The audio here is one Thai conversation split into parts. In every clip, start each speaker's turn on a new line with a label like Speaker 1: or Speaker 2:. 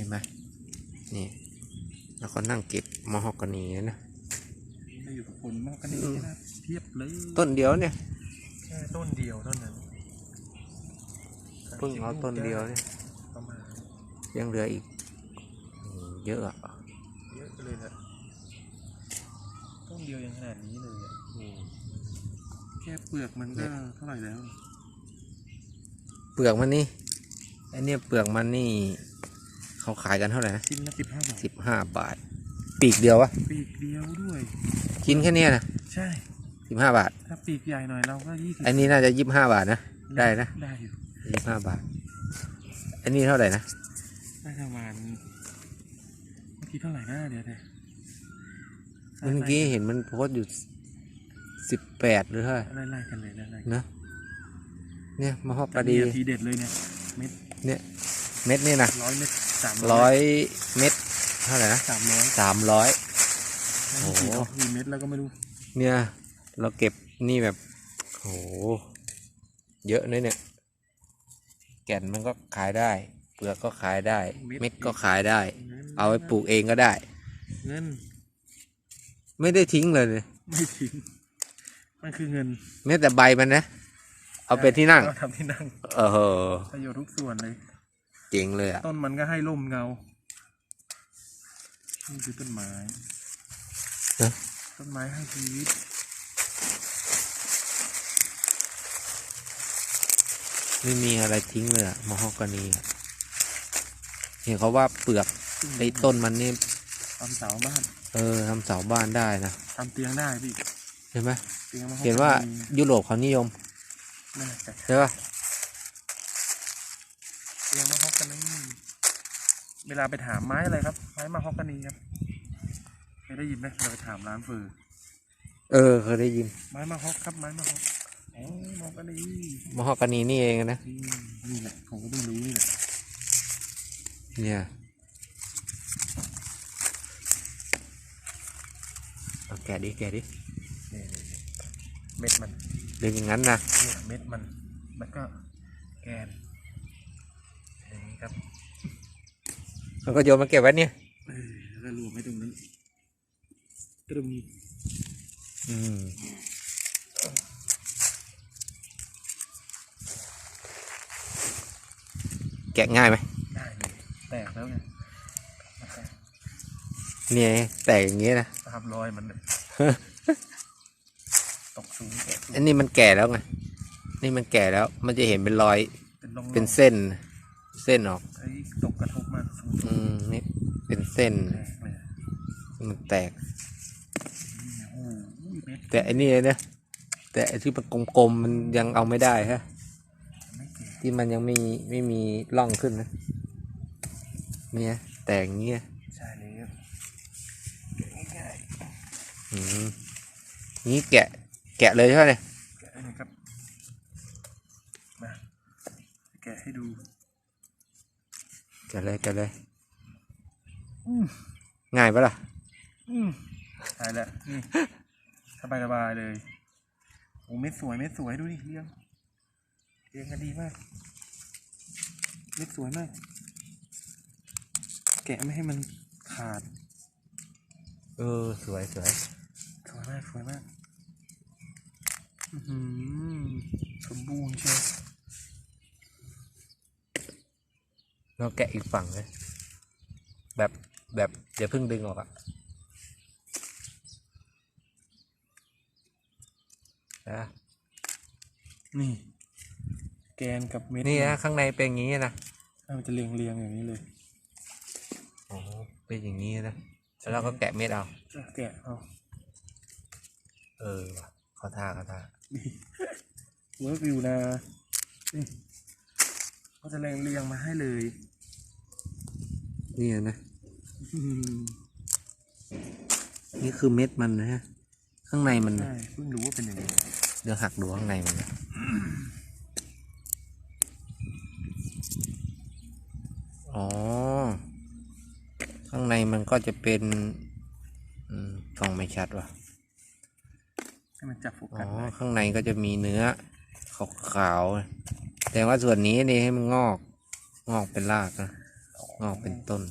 Speaker 1: ห็นไหมนี่ แล้วก็นั่งเก็บมะฮอกกานีนะ
Speaker 2: มาอยู่กับคนมากกันนี่นะเทียบเลย
Speaker 1: ต้นเดียวเนี่ย
Speaker 2: แค่ต้นเดียวเท่านั้น
Speaker 1: เพิ่งเอาต้นเดียวเนี่ย
Speaker 2: ประมาณ
Speaker 1: ยังเหลืออีกอืมเยอะอะ
Speaker 2: เยอะเลยนะต้นเดียวยังขนาดนี้เลยอะแค่เปลือกมันก็เท่าไหร่แล้ว
Speaker 1: เปลือกมันนี่ไอเนี่ยเปลือกมันนี่ เขาขายกันเท่าไหร่นะ
Speaker 2: ชิ้นละสิบห้าบาท
Speaker 1: สิบห้าบาท ปีกเดียววะ
Speaker 2: ปีกเดียวด้วย
Speaker 1: ชิ้นแค่เนี้ยนะ
Speaker 2: ใช่
Speaker 1: สิบห้าบาท
Speaker 2: ถ้าปีกใหญ่หน่อยเราก็ยี่สิบ
Speaker 1: อันนี้น่าจะยี่สิบห้าบาทนะ ได้นะ
Speaker 2: ได้อยู่
Speaker 1: ยี่สิบห้าบาท อันนี้เท่าไหร่นะ
Speaker 2: ได้ประมาณเมื่อกี้เท่าไหร่นะเดี๋ยวเดี๋ยว
Speaker 1: เมื่อกี้เห็นมันโพสต์อยู่สิบแปดหรือเท่าไหร่
Speaker 2: ไล่ๆกันเลยไล่ๆกัน
Speaker 1: นะเนี่ยมะฮอก
Speaker 2: แต่
Speaker 1: กาดี
Speaker 2: นี่ทีเด็ดเลยเนี่ยเม็ด
Speaker 1: เนี่ยเม็ดนี่นะ
Speaker 2: ร้อยเม็ด สาม
Speaker 1: ร้อยเม็ดเท่าไหร่นะ
Speaker 2: สามร้อย
Speaker 1: สามร้อย
Speaker 2: ไม่
Speaker 1: โอ้โห
Speaker 2: กี่เอากี่เม็ดแล้วก็ไม่รู้
Speaker 1: เนี่ย เราเก็บนี่แบบโหเยอะเลยเนี่ย แก่นมันก็ขายได้ เปลือกก็ขายได้ เม็ดก็ขายได้ เอาไปปลูกเองก็ได้
Speaker 2: เงิน
Speaker 1: ไม่ได้ทิ้งเลยเนี่ย
Speaker 2: ไม่ทิ้งมันคือเงิน
Speaker 1: แม้แต่ใบมันนะ เอาเป็นที่นั่ง
Speaker 2: เราทำที่นั่ง
Speaker 1: เออ
Speaker 2: ประโยชน์ทุกส่วนเลย
Speaker 1: เจ๋งเลยอะ
Speaker 2: ต้นมันก็ให้ร่มเงา นี่คือต้นไม้
Speaker 1: นะ
Speaker 2: ต้นไม้ให้ชีวิต
Speaker 1: ไม่มีอะไรทิ้งเลยอะมะฮอกกานีอะเห็นเขาว่าเปลือกไอ้ต้นมันนี่
Speaker 2: ทำเสาบ้าน
Speaker 1: เออทำเสาบ้านได้นะ
Speaker 2: ทำเตียงได้พี่
Speaker 1: ใช่ไหม
Speaker 2: เตียงมะฮอก
Speaker 1: เห็นว่า
Speaker 2: มี
Speaker 1: ยุโรปเขานิยม
Speaker 2: น่าจะ
Speaker 1: ใช่ป่ะ
Speaker 2: เตียงมะฮอ กกันนี่เวลาไปถามไม้อะไรครับ ไม้มะฮอกกันนีครับเคยได้ยินไหมเราไปถามร้านเฟอร์
Speaker 1: เออเคยได้ยิน
Speaker 2: ไม้มะฮอกครับไม้มะฮอกอ๋อมะฮอกกันนี
Speaker 1: มะฮอกกานีนี่เองนะ
Speaker 2: อืมนี่แหละผมก็เพิ่งรู้นี่แหละ
Speaker 1: เนี่ยเอาแกะดิแกะดิ
Speaker 2: นี่เม็ดมัน
Speaker 1: เรียกอย่างนั้นนะ
Speaker 2: เนี่ยเม็ดมันแล้วก็แกนอย่างนี้ ครับ
Speaker 1: มันก็โยนมาเก็บไว้เนี่ย
Speaker 2: เออแล้วก็รวมให้ตรงนั้นตรึม
Speaker 1: อืมแกะง่ายไหม
Speaker 2: ได้เลยแตกแล้วไงนะครับ
Speaker 1: เนี่ยแตกอย่างงี้นะ
Speaker 2: ตามรอยมันเลยตกสูงแกะสูง
Speaker 1: อันนี้มันแก่แล้วไงนี่มันแก่แล้ว มันจะเห็นเป็นรอย
Speaker 2: เป็นร่องๆ
Speaker 1: เป็นเส้น เส้นออก
Speaker 2: ไอ้ตกกระทบมาสูง
Speaker 1: อืมนี่เป็นเส้น
Speaker 2: แตกเลย
Speaker 1: มันแตก
Speaker 2: โอ้โหเม็ด
Speaker 1: แต่อันนี้เนี่ยแต่ไอ้ที่มันกลมๆมันยังเอาไม่ได้ฮะ
Speaker 2: ไม่แก่
Speaker 1: ที่มันยังไม่ไม่มีร่องขึ้นนะเนี่ยแตกอย่างเงี้ย
Speaker 2: ใช่เลยครับแกะง่าย
Speaker 1: อืมนี่แกะ แกะเลยใช่ไหม
Speaker 2: ๆแกะให้หน่อยครับมาแกะให้ดู
Speaker 1: แกะเลยแกะเลย
Speaker 2: อืม
Speaker 1: ง่ายปะล่ะ
Speaker 2: อืมใช่แล้วนี่สบายสบายๆเลยโอ้เม็ดสวยเม็ดสวยดูดิเรียงเรียงกันดีมากเม็ดสวยมาก แกะไม่ให้มันขาด
Speaker 1: เออสวยสวย
Speaker 2: สวยมากสวยมาก อื้อหือสมบูรณ์เชียว
Speaker 1: เราแกะอีกฝั่งเลยแบบแบบอย่าเพิ่งดึงออกอะนะ
Speaker 2: นี่แกนกับเม็ด
Speaker 1: นี่นะข้างในเป็นอย่างนี้นะ
Speaker 2: อะมันจะเรียงเรียงๆอย่างนี้เลย
Speaker 1: โอ้โหเป็นอย่างนี้นะแล้วเราก็แกะเม็ดเอา
Speaker 2: อะแกะเอา
Speaker 1: เออว่ะเขาท่าเขาท่า
Speaker 2: นี่เวิร์กอยู่นะ นี่เขาจะเรียงเรียงๆมาให้เลย
Speaker 1: นี่นะ
Speaker 2: อืม
Speaker 1: นี่คือเม็ดมันนะฮะ ข้างในมันนะ
Speaker 2: ใช่เพิ่งรู้ว่าเป็นอย่างนี้
Speaker 1: เดี๋ยวหักดูข้างในมันนะอ๋อ ข้างในมันก็จะเป็นอืมกล้องไม่ชัดว่ะ
Speaker 2: ให้มันจับโฟ
Speaker 1: อ๋
Speaker 2: กั
Speaker 1: อ
Speaker 2: สได้
Speaker 1: ข้างในก็จะมีเนื้อขาวๆ แต่ว่าส่วนนี้นี่ให้มันงอก งอกเป็นรากนะ งอกเป็นต้น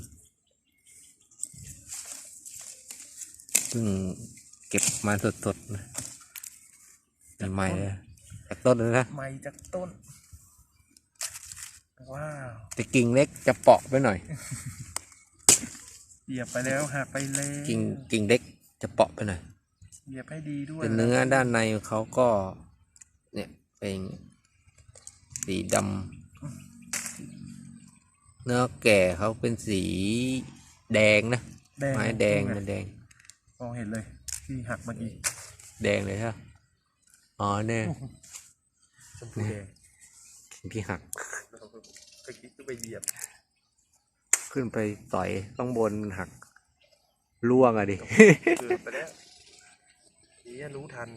Speaker 1: เพิ่งเก็บมาสดๆนะใหม่ๆเลยจากต้นเลยนะ
Speaker 2: ใหม่จากต้น ว้าว
Speaker 1: แต่กิ่งเล็กจะเปาะไปหน่อย
Speaker 2: เหยียบไปแล้วหักไปเลย
Speaker 1: กิ่งกิ่งเล็กจะเปาะไปหน่อย
Speaker 2: เหยียบให้ดีด้วย
Speaker 1: แต่เนื้อด้านในเขาก็ เนี่ยเป็น สีดำเนื้อแก่เขาเป็นสีแดงนะ
Speaker 2: แดง
Speaker 1: ไม้แดง
Speaker 2: ไง
Speaker 1: มันแดง
Speaker 2: มองเห็นเลย ที่หักเมื่อกี้
Speaker 1: แดงเลยใช่ปะอ๋อเนี่ย
Speaker 2: ชมพูแดง
Speaker 1: ที่หัก
Speaker 2: เราก็คิดก็ไปเหยียบ
Speaker 1: ขึ้นไปต่อยต้องบนหักล่วงอะดิ
Speaker 2: เกิดไปแล้วนี่รู้ทัน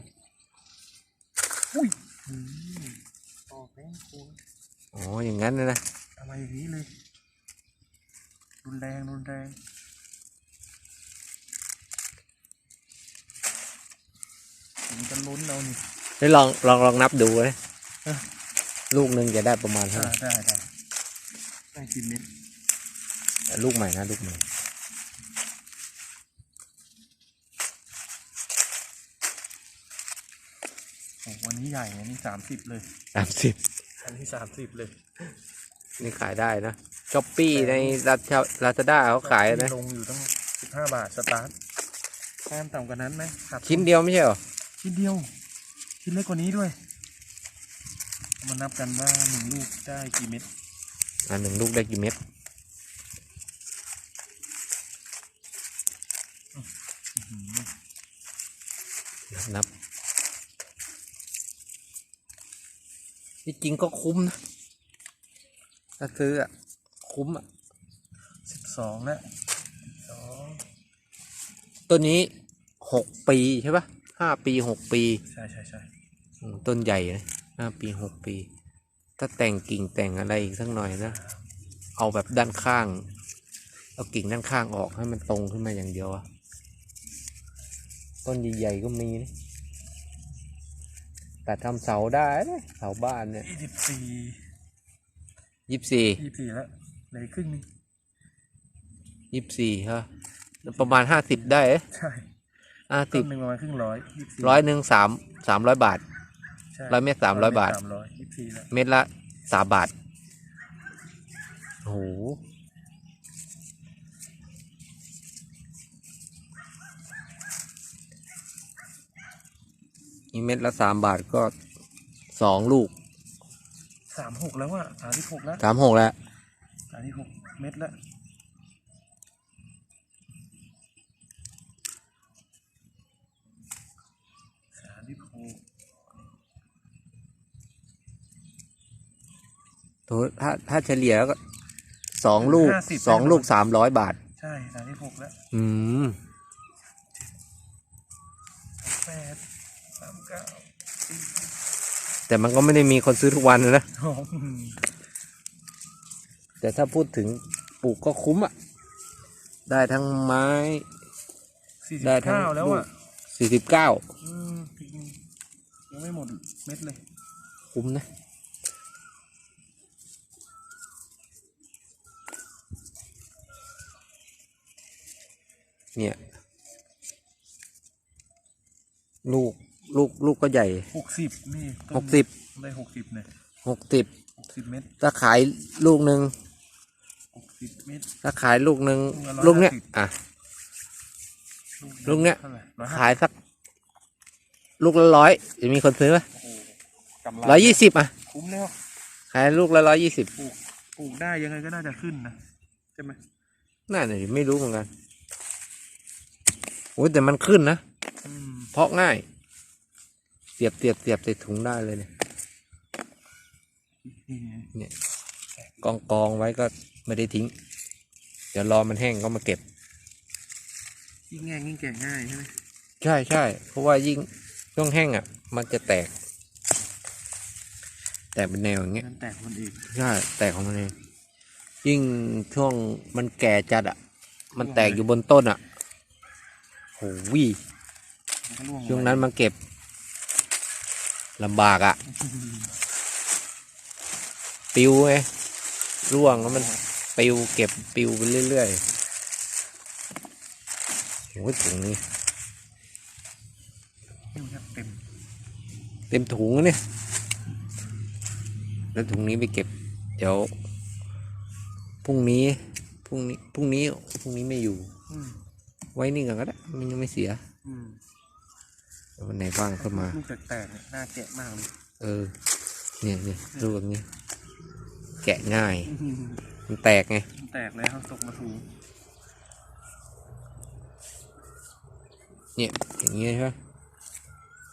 Speaker 2: อุ้ย อืมออกแม่งคุณ
Speaker 1: อ๋ออย่างนั้นนะนะ
Speaker 2: ทำไมอย่างนี้เลยรุนแรงรุนแรงมันจะลุ้นเรานี่
Speaker 1: ได้ลองลองลองนับดูเลย
Speaker 2: เอ้อ
Speaker 1: ลูกหนึ่งจะได้ประมาณเท่า
Speaker 2: อ่า
Speaker 1: ไหร่
Speaker 2: ได้ได้ได้กินเม็ด
Speaker 1: แต่ลูกใหม่นะลูกใหม่
Speaker 2: โอ้วันนี้ ใหญ่อันนี้สามสิบเลย
Speaker 1: สามสิบ
Speaker 2: อันนี้สามสิบเลย
Speaker 1: นี่ขายได้นะช้อปปี้ในรัชลาซาด้าเขาขายนะ
Speaker 2: ลงอยู่ตั้งสิบห้าบาทสตาร์ทแต้มต่ำกว่านั้นไหมครับ
Speaker 1: ชิ้นเดียวไม่ใช่เหรอ
Speaker 2: ชิ้นเดียว ชิ้นเล็กกว่านี้ด้วยมานับกันว่าหนึ่งลูกได้กี่เม็ด
Speaker 1: อันหนึ่งลูกได้กี่เม็ดนับ ที่จริงก็คุ้มนะถ้าซื้ออะ คุ้มอะ
Speaker 2: สิบสองแล้วสอง
Speaker 1: ต้นนี้หกปีใช่ปะห้าปีหกปี
Speaker 2: ใช่ใช่ใช่
Speaker 1: อืมต้นใหญ่นะห้าปีหกปี ถ้าแต่งกิ่งแต่งอะไรอีกสักหน่อยนะ เอาแบบด้านข้าง เอากิ่งด้านข้างออกให้มันตรงขึ้นมาอย่างเดียวอะต้นใหญ่ๆก็มีนะ แต่ทำเสาได้นะเสาบ้านเนี่ย
Speaker 2: ยี่สิบสี่
Speaker 1: ยี่สิบสี่
Speaker 2: ยี่สิบสี่แล้วเหลยครึ่งหนึง
Speaker 1: ยี่สิบสี่ฮะประมาณห้าสิบได้เอ๊ะ
Speaker 2: ใช่
Speaker 1: ห้าสิ
Speaker 2: ต้
Speaker 1: บ
Speaker 2: นหนึ่งประมาณครึ่งร้อยยี่สิบสี่
Speaker 1: ร้อยหนึ่งสามสามร้อยบาท
Speaker 2: ใช่
Speaker 1: ร้อยเมตร300บาท
Speaker 2: สามร้อยยี่สิบสี่แล้ว
Speaker 1: เม็ดละสามบาทโอ้โห นี่เม็ดละสามบาทก็สองลูก
Speaker 2: สามหกแล้วอะสามที่หกแล้ว
Speaker 1: สามหกแล้ว
Speaker 2: สามที่หกเม็ดแล้วสามที่หก
Speaker 1: ถ้าถ้าเฉลี่ยแล้วก็สองลูกสองลูกสามร้อยบาท
Speaker 2: ใช่สามที่หกแล้ว
Speaker 1: อืม
Speaker 2: แปด สามเก้า
Speaker 1: แต่มันก็ไม่ได้มีคนซื้อทุกวันนะ
Speaker 2: สอง
Speaker 1: แต่ถ้าพูดถึงปลูกก็คุ้มอะ ได้ทั้งไม้
Speaker 2: สี่สิบ
Speaker 1: ได้ทั้ง
Speaker 2: เก้าแล้ว
Speaker 1: ลู
Speaker 2: อะ
Speaker 1: กสี่สิบเก้า
Speaker 2: อืมยังไม่หมดเม็ดเลย
Speaker 1: คุ้มนะ เนี่ย ลูก ลูกลูกก็ใหญ่
Speaker 2: หกสิบนี่ต้น
Speaker 1: หกสิบ
Speaker 2: ได้หกสิบเนี่ย
Speaker 1: หกสิบ
Speaker 2: หกสิบเม็ด
Speaker 1: ถ้าขายลูกหนึ่ง
Speaker 2: หกสิบเม็ด
Speaker 1: ถ้าขายลูกหนึ่ง
Speaker 2: ลู
Speaker 1: ลู
Speaker 2: ก
Speaker 1: ก
Speaker 2: ละ
Speaker 1: เนี้ย
Speaker 2: 150
Speaker 1: อะ
Speaker 2: ลูก
Speaker 1: ลูกเนี้ย
Speaker 2: เท่าไหร่ร้อยห้า
Speaker 1: ขายสัก ลูกละร้อยจะมีคนซื้อไหม
Speaker 2: โอ้โหกำไร
Speaker 1: ร้อยยี่สิบอะ
Speaker 2: คุ้มแล้ว
Speaker 1: ขายลูกละร้อยยี่สิบ
Speaker 2: ปลูกปลูกได้ยังไงก็น่าจะขึ้นนะใช่ไหม
Speaker 1: น่าจะไม่รู้เหมือนกันโอ้ยแต่มันขึ้นนะ
Speaker 2: อืม
Speaker 1: เพาะง่ายเสียบเสียบเสียบใส่ถุงได้เลยเนี่ย
Speaker 2: นี่ไง
Speaker 1: เนี่ยกองกองไว้ก็ไม่ได้ทิ้ง เดี๋ยวรอมันแห้งก็มาเก็บ
Speaker 2: ยิ่งแง่ยิ่งแก่ง่ายใช่ไหม
Speaker 1: ใช่ใช่เพราะว่ายิ่งช่วงแห้งอะ มันจะแตก แตกเป็นแนวอย่างเงี้ย
Speaker 2: นั่นแตกคนอื่น
Speaker 1: ใช่แตกของมันเองยิ่งช่วงมันแก่จัดอะ มันแตกอยู่บนต้นอะโหวิ
Speaker 2: มันก็ร่วงลง
Speaker 1: ช่วงนั้นมาเก็บ ลำบากอะ ปิวไงร่วงแล้วมันปิวเก็บปิวไปเรื่อยๆโอ้ยถุงนี้
Speaker 2: นี่มันเต็ม
Speaker 1: เต็มถุงแล้วเนี่ย แล้วถุงนี้ไปเก็บ เดี๋ยวพรุ่งนี้พรุ่งนี้พรุ่งนี้พรุ่งนี้ไม่อยู่
Speaker 2: อืม
Speaker 1: ไว้นี่ก่อนก็ได้มันยังไม่เสีย
Speaker 2: อืม
Speaker 1: เดี๋ยววันไหนว่างก็มา
Speaker 2: ลูกแตกๆเนี่ยน่าแกะมากเลย
Speaker 1: เออ เนี่ยเนี่ยรูปแบบนี้ แกะง่าย มันแตกไง
Speaker 2: มันแตกแล้วตกมาถู
Speaker 1: เนี่ยอย่างเงี้ยใช่ไหม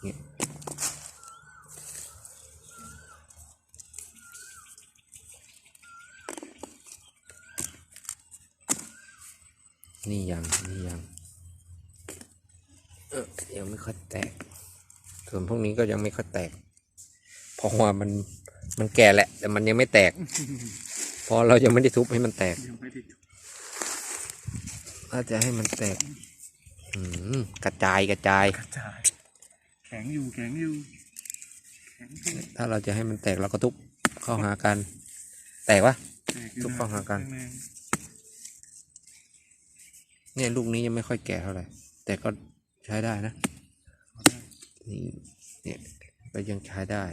Speaker 1: เนี่ยนี่ยังนี่ยัง เออยังไม่ค่อยแตก ส่วนพวกนี้ก็ยังไม่ค่อยแตก เพราะว่ามันมันแก่แหละ แต่มันยังไม่แตก เพราะเรายังไม่ได้ทุบให้มันแตก
Speaker 2: ยังไม่ได้
Speaker 1: ถ้าจะให้มันแตกอืมกระจายกระจาย
Speaker 2: กระจายแข็งอยู่แข็งอยู่แข็งอยู่
Speaker 1: ถ้าเราจะให้มันแตกเราก็ทุบเข้าหากัน แตกปะ
Speaker 2: แตกอยู่
Speaker 1: ทุบเข้าหากัน
Speaker 2: แรง
Speaker 1: เนี่ยลูกนี้ยังไม่ค่อยแก่เท่าไหร่ แต่ก็ ใช้ได้นะนี่เนี่ยก็ยังใช้ได้